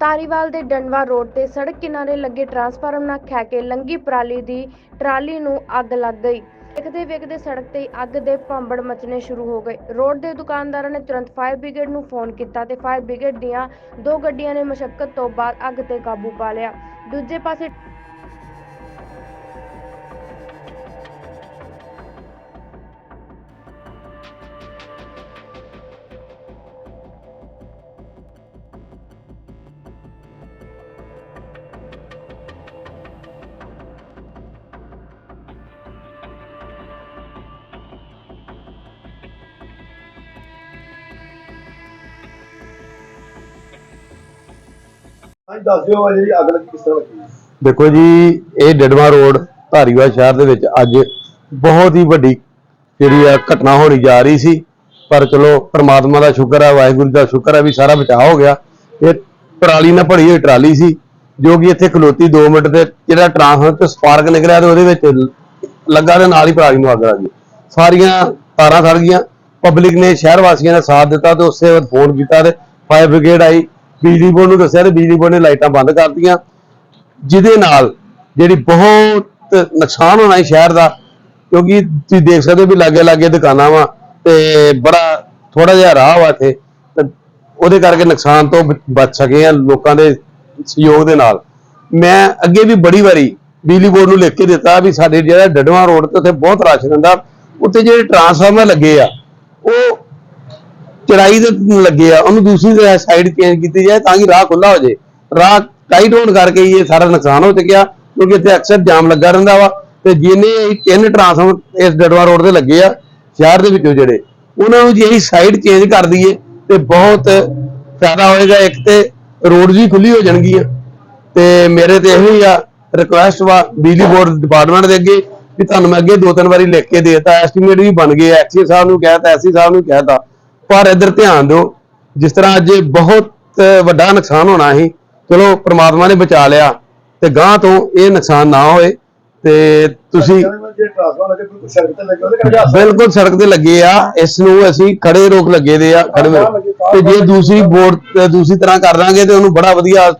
ਧਾਰੀਵਾਲ ਦੇ ਡੰਡਵਾ ਰੋਡ ਤੇ ਸੜਕ ਕਿਨਾਰੇ ਲੱਗੇ ਟਰਾਂਸਫਾਰਮ ਨਾਲ ਖਹਿ ਕੇ ਲੰਗੀ ਪਰਾਲੀ ਦੀ ਟਰਾਲੀ ਨੂੰ ਅੱਗ ਲੱਗ ਗਈ। ਵੇਖਦੇ ਵੇਖਦੇ ਸੜਕ ਤੇ ਅੱਗ ਦੇ ਭੰਬੜ ਮਚਣੇ ਸ਼ੁਰੂ ਹੋ ਗਏ। ਰੋਡ ਦੇ ਦੁਕਾਨਦਾਰਾਂ ਨੇ ਤੁਰੰਤ ਫਾਇਰ ਬ੍ਰਿਗੇਡ ਨੂੰ ਫੋਨ ਕੀਤਾ ਤੇ ਫਾਇਰ ਬ੍ਰਿਗੇਡ ਦੀਆਂ ਦੋ ਗੱਡੀਆਂ ਨੇ ਮਸ਼ੱਕਤ ਤੋਂ ਬਾਅਦ ਅੱਗ ਤੇ ਕਾਬੂ ਪਾ ਲਿਆ। ਦੂਜੇ ਪਾਸੇ ਹਾਂਜੀ, ਦੱਸ ਦਿਓ ਜਿਹੜੀ ਅੱਗ ਲੱਗੀ ਕਿਸ ਤਰ੍ਹਾਂ ਲੱਗੀ। ਦੇਖੋ ਜੀ, ਇਹ ਡਡਵਾ ਰੋਡ ਧਾਰੀਵਾਲ ਸ਼ਹਿਰ ਦੇ ਵਿੱਚ ਅੱਜ ਬਹੁਤ ਹੀ ਵੱਡੀ ਜਿਹੜੀ ਆ ਘਟਨਾ ਹੋਣੀ ਜਾ ਰਹੀ ਸੀ। ਪਰ ਚਲੋ, ਪ੍ਰਮਾਤਮਾ ਦਾ ਸ਼ੁਕਰ ਹੈ ਵਾਹਿਗੁਰੂ ਦਾ ਸ਼ੁਕਰ ਹੈ ਵੀ ਸਾਰਾ ਬਚਾਅ ਹੋ ਗਿਆ। ਇਹ ਪਰਾਲੀ ਨਾਲ ਭਰੀ ਹੋਈ ਟਰਾਲੀ ਸੀ, ਜੋ ਕਿ ਇੱਥੇ ਖਲੋਤੀ 2 ਮਿੰਟ ਤੇ ਜਿਹੜਾ ਟਰਾਂਸਫਰ ਤੇ ਸਪਾਰਕ ਨਿਕਲਿਆ ਤੇ ਉਹਦੇ ਵਿੱਚ ਲੱਗਾ ਤੇ ਨਾਲ ਹੀ ਪਰਾਲੀ ਨੂੰ ਅੱਗ ਲੱਗ ਗਈ। ਸਾਰੀਆਂ ਤਾਰਾਂ ਸੜ ਗਈਆਂ। ਪਬਲਿਕ ਨੇ ਸ਼ਹਿਰ ਵਾਸੀਆਂ ਦਾ ਸਾਥ ਦਿੱਤਾ ਤੇ ਉਸੇ ਵਕਤ ਫੋਨ ਕੀਤਾ ਤੇ ਫਾਇਰ ਬ੍ਰਿਗੇਡ ਆਈ। ਬਿਜਲੀ ਬੋਰਡ ਨੂੰ ਦੱਸਿਆ ਤੇ ਬਿਜਲੀ ਬੋਰਡ ਨੇ ਲਾਈਟਾਂ ਬੰਦ ਕਰਤੀਆਂ। ਜਿਹਦੇ ਨਾਲ ਜਿਹੜੀ ਬਹੁਤ ਨੁਕਸਾਨ ਹੋਣਾ ਹੈ ਸ਼ਹਿਰ ਦਾ, ਕਿਉਂਕਿ ਤੁਸੀਂ ਦੇਖ ਸਕਦੇ ਹੋ ਵੀ ਲਾਗੇ ਲਾਗੇ ਦੁਕਾਨਾਂ ਵਾ ਤੇ ਬੜਾ ਥੋੜਾ ਜਿਹਾ ਰਾਹ ਵਾ ਇੱਥੇ। ਤੇ ਉਹਦੇ ਕਰਕੇ ਨੁਕਸਾਨ ਤੋਂ ਬਚ ਸਕੇ ਆ ਲੋਕਾਂ ਦੇ ਸਹਿਯੋਗ ਦੇ ਨਾਲ। ਮੈਂ ਅੱਗੇ ਵੀ ਬੜੀ ਵਾਰੀ ਬਿਜਲੀ ਬੋਰਡ ਨੂੰ ਲਿਖ ਕੇ ਦਿੱਤਾ ਵੀ ਸਾਡੇ ਜਿਹੜਾ ਡਡਵਾ ਰੋਡ ਤੇ ਉੱਥੇ ਬਹੁਤ ਰਸ਼ ਰਹਿੰਦਾ। ਉੱਥੇ ਜਿਹੜੇ ਟਰਾਂਸਫਾਰਮਰ ਲੱਗੇ ਆ, ਉਹ ਚੜਾਈ ਦੇ ਲੱਗੇ ਆ, ਉਹਨੂੰ ਦੂਸਰੀ ਸਾਈਡ ਚੇਂਜ ਕੀਤੀ ਜਾਏ ਤਾਂ ਕਿ ਰਾਹ ਖੁੱਲਾ ਹੋ ਜਾਏ। ਰਾਹ ਟਾਈਟ ਹੋਣ ਕਰਕੇ ਇਹ ਸਾਰਾ ਨੁਕਸਾਨ ਹੋ ਚੁੱਕਿਆ, ਕਿਉਂਕਿ ਇੱਥੇ ਅਕਸਰ ਜਾਮ ਲੱਗਾ ਰਹਿੰਦਾ ਵਾ, ਤੇ ਜਿੰਨੇ ਤਿੰਨ ਟਰਾਂਸਫਾਰਮਰ ਇਸ ਡੜਵਾ ਰੋਡ ਤੇ ਲੱਗੇ ਆ, ਸ਼ਹਿਰ ਦੇ ਵਿੱਚੋਂ ਜਿਹੜੇ, ਉਹਨਾਂ ਨੂੰ ਜੇ ਅਸੀਂ ਸਾਈਡ ਚੇਂਜ ਕਰ ਦਈਏ, ਤੇ ਬਹੁਤ ਫਾਇਦਾ ਹੋਏਗਾ। ਇੱਕ ਤੇ ਰੋਡ ਵੀ ਖੁੱਲੀ ਹੋ ਜਾਣਗੀਆਂ ਤੇ ਮੇਰੇ ਤੇ ਇਹੋ ਹੀ ਆ ਰਿਕੁਐਸਟ ਵਾ ਬਿਜਲੀ ਬੋਰਡ ਡਿਪਾਰਟਮੈਂਟ ਦੇ ਅੱਗੇ, ਵੀ ਤੁਹਾਨੂੰ ਮੈਂ ਅੱਗੇ ਦੋ ਤਿੰਨ ਵਾਰੀ ਲਿਖ ਕੇ ਦੇਤਾ। ਐਸਟੀਮੇਟ ਵੀ ਬਣ ਗਏ ਐਕਸੀ ਸਾਹਿਬ ਨੂੰ ਕਹਿਤਾ ਐਸੀ ਸਾਹਿਬ ਨੂੰ ਕਹਿਤਾ ਪਰ ਇਧਰ ਧਿਆਨ ਦਿਓ ਜਿਸ ਤਰ੍ਹਾਂ ਅੱਜ ਬਹੁਤ ਵੱਡਾ ਨੁਕਸਾਨ ਹੋਣਾ ਸੀ ਚਲੋ ਪ੍ਰਮਾਤਮਾ ਨੇ ਬਚਾ ਲਿਆ ਤੇ ਗਾਂ ਤੋਂ ਇਹ ਨੁਕਸਾਨ ਨਾ ਹੋਏ ਤੇ ਤੁਸੀਂ ਬਿਲਕੁਲ ਸੜਕ ਤੇ ਲੱਗੇ ਆ ਇਸ ਨੂੰ ਅਸੀਂ ਖੜੇ ਰੋਕ ਲੱਗੇ ਦੇ ਆ ਖੜੇ ਤੇ ਜੇ ਦੂਸਰੀ ਬੋਰਡ ਦੂਸਰੀ ਤਰ੍ਹਾਂ ਕਰ ਦਾਂਗੇ ਤੇ ਉਹਨੂੰ ਬੜਾ ਵਧੀਆ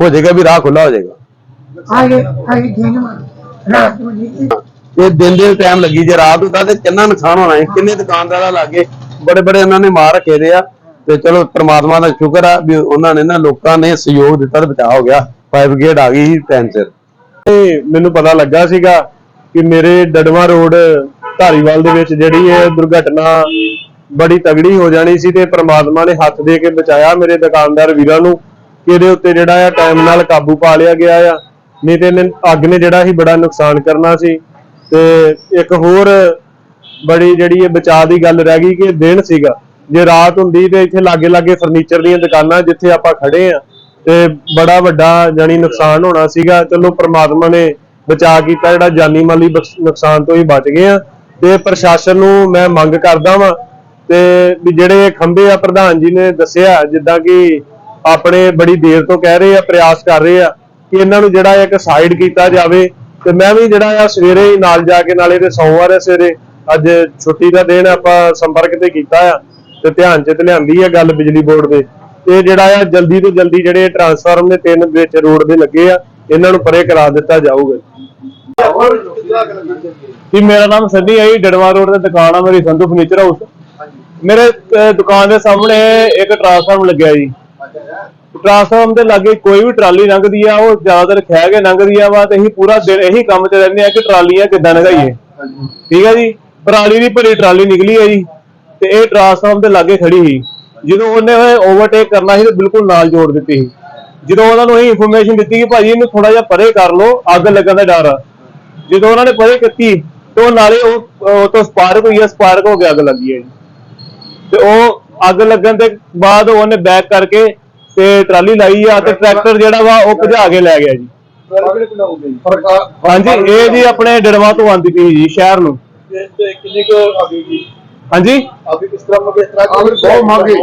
ਹੋ ਜਾਏਗਾ ਵੀ ਰਾਹ ਖੁੱਲਾ ਹੋ ਜਾਏਗਾ। ਇਹ ਦਿਨ ਦੇ ਟਾਈਮ ਲੱਗੀ ਜੇ ਰਾਤ ਨੂੰ ਤਾਂ ਕਿੰਨਾ ਨੁਕਸਾਨ ਹੋਣਾ ਹੈ ਕਿੰਨੇ ਦੁਕਾਨਦਾਰਾਂ ਲਾਗੇ ਬੜੇ ਬੜੇ ਉਹਨਾਂ ਨੇ ਮਾਰ ਰੱਖੇ ਦੇ ਆ। ਤੇ ਚਲੋ ਪ੍ਰਮਾਤਮਾ ਦਾ ਸ਼ੁਕਰ ਆ ਵੀ ਉਹਨਾਂ ਨੇ ਨਾ ਲੋਕਾਂ ਨੇ ਸਹਿਯੋਗ ਦਿੱਤਾ ਤੇ ਬਚਾਅ ਹੋ ਗਿਆ। ਫਾਇਰ ਬ੍ਰਿਗੇਡ ਆ ਗਈ ਸੀ ਟਾਈਮ ਸਿਰ। ਤੇ ਮੈਨੂੰ ਪਤਾ ਲੱਗਾ ਸੀਗਾ ਕਿ ਮੇਰੇ ਡੜਵਾ ਰੋਡ ਧਾਰੀਵਾਲ ਦੇ ਵਿੱਚ ਜਿਹੜੀ ਇਹ ਦੁਰਘਟਨਾ ਬੜੀ ਤਗੜੀ ਹੋ ਜਾਣੀ ਸੀ ਤੇ ਪ੍ਰਮਾਤਮਾ ਨੇ ਹੱਥ ਦੇ ਕੇ ਬਚਾਇਆ ਮੇਰੇ ਦੁਕਾਨਦਾਰ ਵੀਰਾਂ ਨੂੰ ਕਿ ਇਹਦੇ ਉੱਤੇ ਜਿਹੜਾ ਆ ਟਾਈਮ ਨਾਲ ਕਾਬੂ ਪਾ ਲਿਆ ਗਿਆ ਆ। ਨਹੀਂ ਤੇ ਅੱਗ ਨੇ ਜਿਹੜਾ ਸੀ ਬੜਾ ਨੁਕਸਾਨ ਕਰਨਾ ਸੀ। ਤੇ ਇੱਕ ਹੋਰ ਬੜੀ ਜਿਹੜੀ ਇਹ ਬਚਾਅ ਦੀ ਗੱਲ ਰਹਿ ਗਈ ਕਿ ਦਿਨ ਸੀਗਾ। ਜੇ ਰਾਤ ਹੁੰਦੀ ਤੇ ਇੱਥੇ ਲਾਗੇ ਲਾਗੇ ਫਰਨੀਚਰ ਦੀਆਂ ਦੁਕਾਨਾਂ ਜਿੱਥੇ ਆਪਾਂ ਖੜੇ ਆ, ਤੇ ਬੜਾ ਵੱਡਾ ਜਾਨੀ ਨੁਕਸਾਨ ਹੋਣਾ ਸੀਗਾ। ਚਲੋ ਪ੍ਰਮਾਤਮਾ ਨੇ ਬਚਾ ਕੀਤਾ, ਜਿਹੜਾ ਜਾਨੀ ਮਾਲੀ ਨੁਕਸਾਨ ਤੋਂ ਹੀ ਬਚ ਗਏ ਆ। ਤੇ ਪ੍ਰਸ਼ਾਸਨ ਨੂੰ ਮੈਂ ਮੰਗ ਕਰਦਾ ਵਾਂ ਤੇ ਵੀ ਜਿਹੜੇ ਇਹ ਖੰਭੇ ਆ, ਪ੍ਰਧਾਨ ਜੀ ਨੇ ਦੱਸਿਆ, ਜਿੱਦਾਂ ਕਿ ਆਪਣੇ ਬੜੀ ਦੇਰ ਤੋਂ ਕਹਿ ਰਹੇ ਆ, ਪ੍ਰਯਾਸ ਕਰ ਰਹੇ ਆ, ਕਿ ਇਹਨਾਂ ਨੂੰ ਜਿਹੜਾ ਇੱਕ ਸਾਈਡ ਕੀਤਾ ਜਾਵੇ। ਤੇ ਮੈਂ ਵੀ ਜਿਹੜਾ ਆ ਸਵੇਰੇ ਹੀ ਨਾਲ ਜਾ ਕੇ ਨਾਲੇ ਤੇ ਸੋਮਵਾਰ ਹੈ ਸਵੇਰੇ ਅੱਜ ਛੁੱਟੀ ਦਾ ਦਿਨ ਆ, ਆਪਾਂ ਸੰਪਰਕ ਤੇ ਕੀਤਾ ਆ ਤੇ ਧਿਆਨ ਚ ਤੇ ਲਿਆਂਦੀ ਆ ਗੱਲ ਬਿਜਲੀ ਬੋਰਡ ਦੇ। ਤੇ ਜਿਹੜਾ ਆ ਜਲਦੀ ਤੋਂ ਜਲਦੀ ਜਿਹੜੇ ਟਰਾਂਸਫਾਰਮ ਦੇ ਤਿੰਨ ਵਿੱਚ ਰੋਡ ਦੇ ਲੱਗੇ ਆ ਇਹਨਾਂ ਨੂੰ ਪਰੇ ਕਰਾ ਦਿੱਤਾ ਜਾਊਗਾ। ਜੀ ਮੇਰਾ ਨਾਮ ਸੰਨੀ ਹੈ ਜੀ ਡੜਵਾ ਰੋਡ ਤੇ ਦੁਕਾਨ ਆ ਮੇਰੀ ਸੰਧੂ ਫਰਨੀਚਰ ਹਾਊਸ ਮੇਰੇ ਦੁਕਾਨ ਦੇ ਸਾਹਮਣੇ ਇੱਕ ਟਰਾਂਸਫਾਰਮ ਲੱਗਿਆ ਜੀ। ਟਰਾਂਸਫਾਰਮ ਦੇ ਲਾਗੇ ਕੋਈ ਵੀ ਟਰਾਲੀ ਲੰਘਦੀ ਆ ਉਹ ਜ਼ਿਆਦਾਤਰ ਖਹਿ ਕੇ ਲੰਘਦੀ ਆ ਵਾ ਤੇ ਅਸੀਂ ਪੂਰਾ ਦਿਨ ਇਹੀ ਕੰਮ 'ਚ ਰਹਿੰਦੇ ਆ ਕਿ ਟਰਾਲੀਆਂ ਕਿੱਦਾਂ ਲੰਘਾਈਏ। ਠੀਕ ਹੈ ਜੀ? ਪਰਾਲੀ ਦੀ ਭਰੀ ਟਰਾਲੀ ਨਿਕਲੀ ਹੈ ਜੀ ਤੇ ਇਹ ਟਰਾਂਸਫਾਰਮ ਦੇ ਲਾਗੇ ਖੜੀ ਸੀ। ਜਦੋਂ ਉਹਨੇ ਓਵਰਟੇਕ ਕਰਨਾ ਸੀ ਤੇ ਬਿਲਕੁਲ ਨਾਲ ਜੋੜ ਦਿੱਤੀ ਸੀ। ਜਦੋਂ ਉਹਨਾਂ ਨੂੰ ਇਹ ਇਨਫੋਰਮੇਸ਼ਨ ਦਿੱਤੀ ਕਿ ਭਾਜੀ ਇਹਨੂੰ ਥੋੜਾ ਜਿਹਾ ਪਰੇ ਕਰ ਲਓ ਅੱਗ ਲੱਗਣ ਦਾ ਡਰ ਆ। ਜਦੋਂ ਉਹਨਾਂ ਨੇ ਪਰੇ ਕੀਤੀ ਤੇ ਉਹ ਨਾਲੇ ਉਹ ਤੋਂ ਸਪਾਰਕ ਹੋਈ ਆ ਸਪਾਰਕ ਹੋ ਕੇ ਅੱਗ ਲੱਗੀ ਹੈ ਤੇ ਉਹ ਅੱਗ ਲੱਗਣ ਦੇ ਬਾਅਦ ਉਹਨੇ ਬੈਕ ਕਰਕੇ ਤੇ ਟਰਾਲੀ ਲਾਈ ਆ ਤੇ ਟਰੈਕਟਰ ਜਿਹੜਾ ਵਾ ਉਹ ਭਜਾ ਕੇ ਲੈ ਗਿਆ ਜੀ। ਹਾਂਜੀ ਇਹ ਜੀ ਆਪਣੇ ਡੜਵਾ ਤੋਂ ਆਂਦੀ ਪਈ ਜੀ ਸ਼ਹਿਰ ਨੂੰ। ਤੇ- ਤੇ ਕਿੰਨੀ ਕੁ ਅੱਗੇ ਜੀ ਹਾਂਜੀ? ਅੱਗੇ ਕਿਸ ਤਰ੍ਹਾਂ ਮਗੇ ਇਸ ਤਰ੍ਹਾਂ ਬਹੁਤ ਮੰਗੇ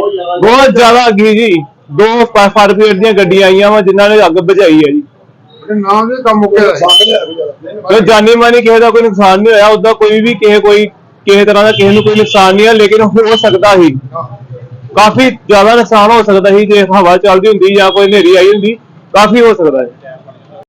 ਬਹੁਤ ਜ਼ਿਆਦਾ ਅੱਗੀ ਜੀ। ਦੋ ਫਾਇਰ ਬ੍ਰਿਗੇਡ ਦੀਆਂ ਗੱਡੀਆਂ ਆਈਆਂ ਵਾ ਜਿਨ੍ਹਾਂ ਨੇ ਅੱਗ ਬੁਝਾਈ ਹੈ ਜੀ। ਨਾਮ ਦੇ ਕੰਮ ਮੁੱਕੇ ਹੋਏ। ਤੇ ਜਾਨੀ ਮਾਨੀ ਕਿਸੇ ਦਾ ਕੋਈ ਨੁਕਸਾਨ ਨਹੀਂ ਹੋਇਆ। ਉਦਾਂ ਕੋਈ ਵੀ ਕਿਸੇ ਕੋਈ ਕਿਸੇ ਤਰ੍ਹਾਂ ਦਾ ਕਿਸੇ ਨੂੰ ਕੋਈ ਨੁਕਸਾਨ ਨਹੀਂ ਹੈ ਲੇਕਿਨ ਹੋ ਸਕਦਾ ਸੀ। ਕਾਫੀ ਜ਼ਿਆਦਾ ਨੁਕਸਾਨ ਹੋ ਸਕਦਾ ਸੀ। ਜੇ ਹਵਾ ਚੱਲਦੀ ਹੁੰਦੀ ਜਾਂ ਕੋਈ ਹਨੇਰੀ ਆਈ ਹੁੰਦੀ ਕਾਫੀ ਹੋ ਸਕਦਾ ਹੈ